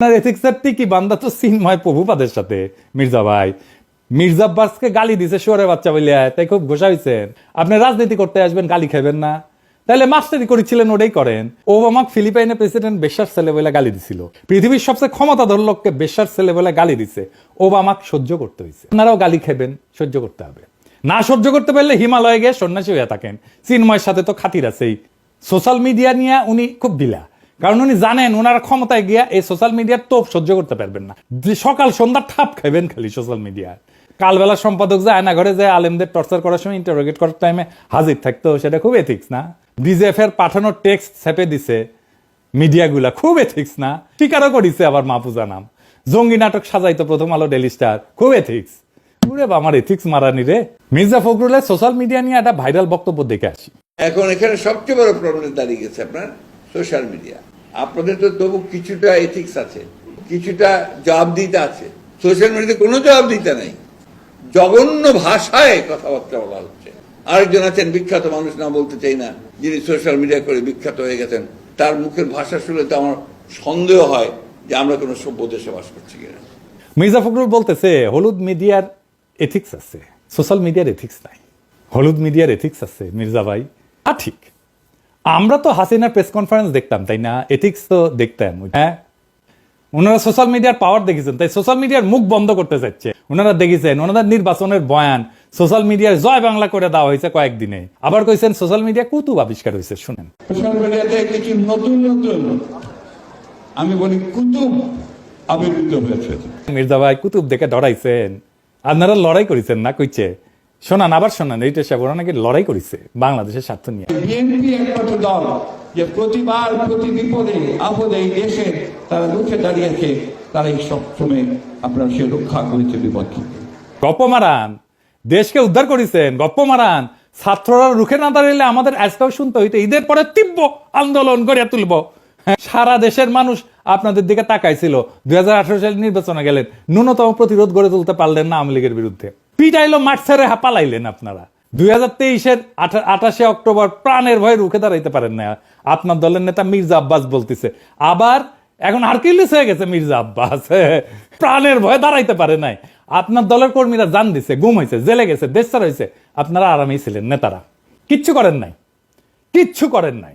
আপনার এথিক্সের টিকি বান্দা তো সিনময় প্রভুপাদের সাথে। মির্জা ভাই, মির্জা আব্বাসকে গালি দিছে শোরে বাচ্চা বলিয়া, তাই খুব ঘোষা হয়েছেন আপনি রাজনীতি করতে আসবেন, গালি খাবেন না। তাহলে মাস্টারি করেছিলেন, ওটাই করেন। ওবামাক ফিলিপাইনের প্রেসিডেন্ট বেশার ছেলে বলে গালি দিছিল। পৃথিবীর সবচেয়ে ক্ষমতাধর লোককে বেশার ছেলে বলে গালি দিছে। ওবামাক সহ্য করতে হয়েছে আপনারাও গালি খাবেন সহ্য করতে হবে। না সহ্য করতে পারলে হিমালয়ে গিয়ে সন্ন্যাসী হয়ে থাকেন। চিন্ময়ের সাথে তো খাতির আছেই। সোশ্যাল মিডিয়া নিয়ে উনি খুব ঢিলা। কারণ উনি জানেন ওনারা ক্ষমতায় গিয়া এই সোশ্যাল মিডিয়ার তোপ সহ্য করতে পারবেন না। সকাল সন্ধ্যা ঠাপ খাবেন খালি সোশ্যাল মিডিয়া কালবেলা সম্পাদক যে আয়না ঘরে যে আলেমদের টর্চার করার সময় ইন্টারোগেট করার টাইমে হাজির থাকতো, সেটা খুব এথিক্স না? ডিজেফ এর পাঠানো টেক্সট ছেপে দিছে মিডিয়াগুলা খুব এথিক্স না? স্বীকারও করিছে আবার মাহফুজা নাম। জঙ্গি নাটক সাজাইতো প্রথম আলো ডেলি স্টার খুব এথিক্স পুরে আমার এথিক্স মারানি রে। মির্জা ফখরুলের সোশ্যাল মিডিয়া নিয়ে একটা ভাইরাল বক্তব্য দেখে আসি। এখন এখানে সবচেয়ে বড় প্রবলেম দাঁড়িয়ে গেছে আপনার। Social media. আপনাদের তো তবু কিছুটা এথিক্স আছে, কিছুটা জবাবদিহিতা আছে। সোশ্যাল মিডিয়াতে কোনো জবাবদিহিতা নেই। জঘন্য ভাষায় কথাবার্তা বলা হচ্ছে। আরেকজন আছেন, বিখ্যাত মানুষ, না বলতে চাই না, যিনি সোশ্যাল মিডিয়া করে বিখ্যাত হয়ে গেছেন। তার মুখের ভাষা শুনে তো আমার সন্দেহ হয় যে আমরা কোনো সভ্য দেশে বাস করছি কিনা। মির্জা ফখরুল বলতেছে, হলুদ মিডিয়ার এথিক্স আছে, সোশ্যাল মিডিয়ার এথিক্স নাই। হলুদ মিডিয়ার এথিক্স আছে, মির্জা ভাই। আ, ঠিক। আমরা তো হাসিনার প্রেস কনফারেন্স দেখতাম তাই না? এথিক্স তো দেখতাম হ্যাঁ? ওনারা সোশ্যাল মিডিয়ার পাওয়ার দেখেছেন তাই সোশ্যাল মিডিয়ার মুখ বন্ধ করতে চাচ্ছে ওনারা দেখেছেন ওনাদের নির্বাচনের বয়ান সোশ্যাল মিডিয়ায় জয় বাংলা করে দেওয়া হয়েছে কয়েকদিনে। আবার কইছেন সোশ্যাল মিডিয়া কুতুব আবিষ্কার হয়েছে শুনেন। সোশ্যাল মিডিয়াতে কিছু নতুন নতুন। আমি বলি কুতুব আবির্ভূত হয়েছে। মির্জা ভাই কুতুব দেখে ডরাইছেন। আপনারা লড়াই করেছেন না কইছে? শোনান আবার শোনান এইটা সে ওরা নাকি লড়াই করেছে বাংলাদেশের স্বার্থ নিয়ে। বিএনপি একমাত্র দল যে প্রতিবার প্রতি বিপদে আপদে এই দেশে তারা রুখে দাঁড়িয়েছে তারাই সবসময় আপনার সে রক্ষা করেছে বিপদকে গপ্প মারান দেশকে উদ্ধার করেছেন গপ্প মারান। ছাত্ররা রুখে না দাঁড়াইলে আমাদের আজকাল শুনতে হইতে ঈদের পরে তীব্র আন্দোলন গড়িয়া তুলব। হ্যাঁ, সারা দেশের মানুষ আপনাদের দিকে তাকাইছিল। দুই হাজার আঠারো সালে নির্বাচনে গেলেন ন্যূনতম প্রতিরোধ গড়ে তুলতে পারলেন না আওয়ামী লীগের বিরুদ্ধে। পিটাইলো মাঠ ছেড়ে পালাইলেন আপনারা। দুই হাজার তেইশের আঠাশে অক্টোবর প্রাণের ভয়ে রুখে দাঁড়াইতে পারেন না। আপনার দলের নেতা মির্জা আব্বাস বলতেছে। আবার এখন হারকিলিস হয়ে গেছে মির্জা আব্বাস। প্রাণের ভয়ে দাঁড়াইতে পারে নাই। আপনার দলের কর্মীরা জান দিছে, গুম হয়েছে জেলে গেছে দেশ ছাড়া হয়েছে আপনারা আরামেই ছিলেন নেতারা। কিচ্ছু করেন নাই। কিচ্ছু করেন নাই।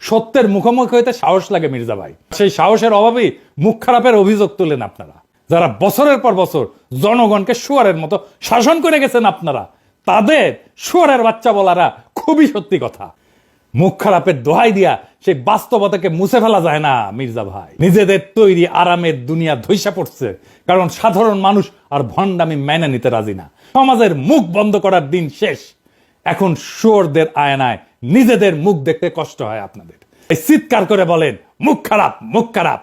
সত্যের মুখোমুখি হইতে সাহস লাগে মির্জা ভাই। সেই সাহসের অভাবেই মুখ খারাপের অভিযোগ তোলেন আপনারা। যারা বছরের পর বছর জনগণকে শুয়ারের মতো শাসন করে গেছেন আপনারা, তাদের শুয়ারের বাচ্চা বলারা খুবই সত্যি কথা। মুখ খারাপের দোহাই দিয়া সেই বাস্তবতাকে মুছে ফেলা যায় না মির্জা ভাই। নিজেদের তৈরি আরামের দুনিয়া ধৈসা পড়ছে, কারণ সাধারণ মানুষ আর ভণ্ডামি মেনে নিতে রাজি না। সমাজের মুখ বন্ধ করার দিন শেষ। এখন শুয়োরদের আয়নায় নিজেদের মুখ দেখতে কষ্ট হয় আপনাদের। এই চিৎকার করে বলেন, মুখ খারাপ মুখ খারাপ।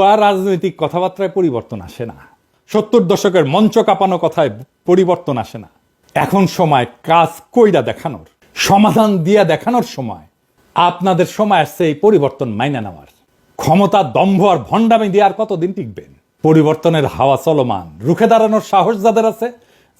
আর রাজনৈতিক কথাবার্তায় পরিবর্তন আসে না। সত্তর দশকের মঞ্চ কাঁপানো কথায় পরিবর্তন আসে না। এখন সময় কাজ কইরা দেখানোর, সমাধান দিয়া দেখানোর সময়। আপনাদের সময় আসছে এই পরিবর্তন মাইনা নেওয়ার। ক্ষমতা দম্ভ আর ভণ্ডামি দিয়ে আর কতদিন টিকবেন? পরিবর্তনের হাওয়া চলমান, রুখে দাঁড়ানোর সাহস যাদের আছে,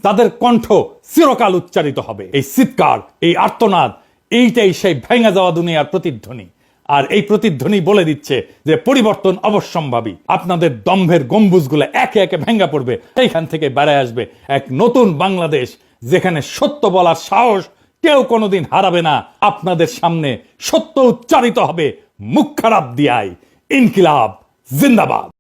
তাদের কণ্ঠ চিরকাল উচ্চারিত হবে। এই চিৎকার, এই আর্তনাদ এইটাই সেই ভেঙে যাওয়া দুনিয়ার প্রতিধ্বনি। আর এই প্রতিধ্বনি বলে দিচ্ছে যে পরিবর্তন অবশ্যম্ভাবী। আপনাদের দম্ভের গম্বুজগুলো একে একে ভেঙ্গা পড়বে, সেইখান থেকে বেড়ায় আসবে এক নতুন বাংলাদেশ, যেখানে সত্য বলার সাহস কেউ কোনোদিন হারাবে না। আপনাদের সামনে সত্য উচ্চারিত হবে মুখ খারাপ দিয়াই ইনকিলাব, জিন্দাবাদ।